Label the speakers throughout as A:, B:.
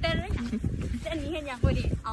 A: เต้นเลยเต้นนี้เห็นยังพอดีเอ๋อ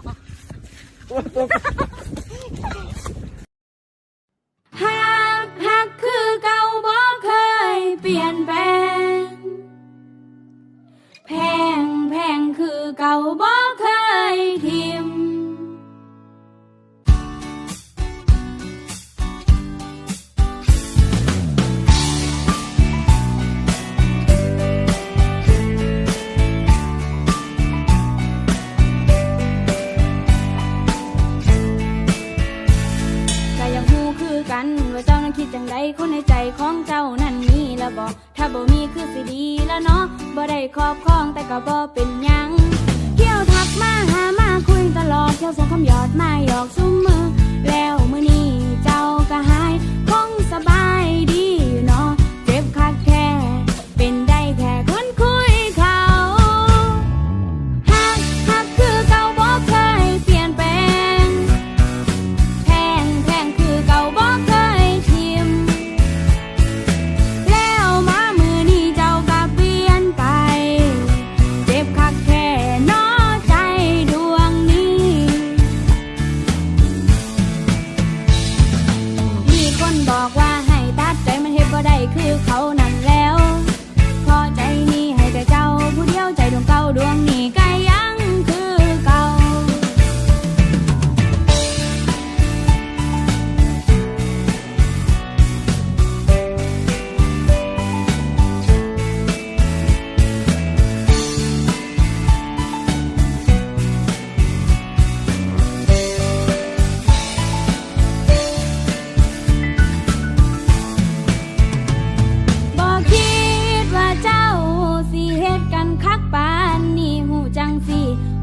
B: คิดจังใดคนในใจของเจ้านั่นมีแล้วบอกถ้าบ่มีคือสิดีแล้วเนาะบ่ได้ครอบครองแต่ก็บ่เป็นยั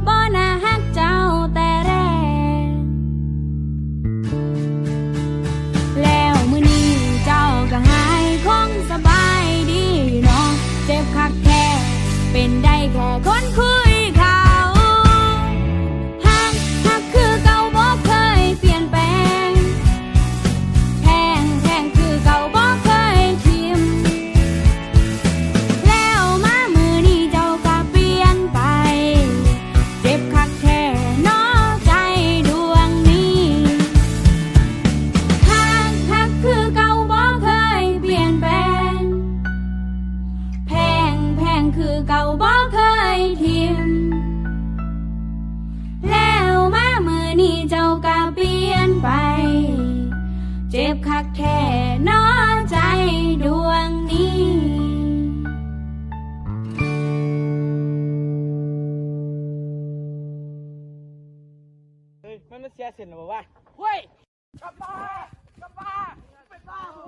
B: Buona คือเก่าบ่เคยทิมแล้วมามือนี้เจ้ากะเปลี่ยนไป เจ็บคักแท้น้อใจดวงนี้มันมันเสียเส้นหรือเปล่าวะเฮ้ยกลับมากลับมาเป็นบ้า
C: หรื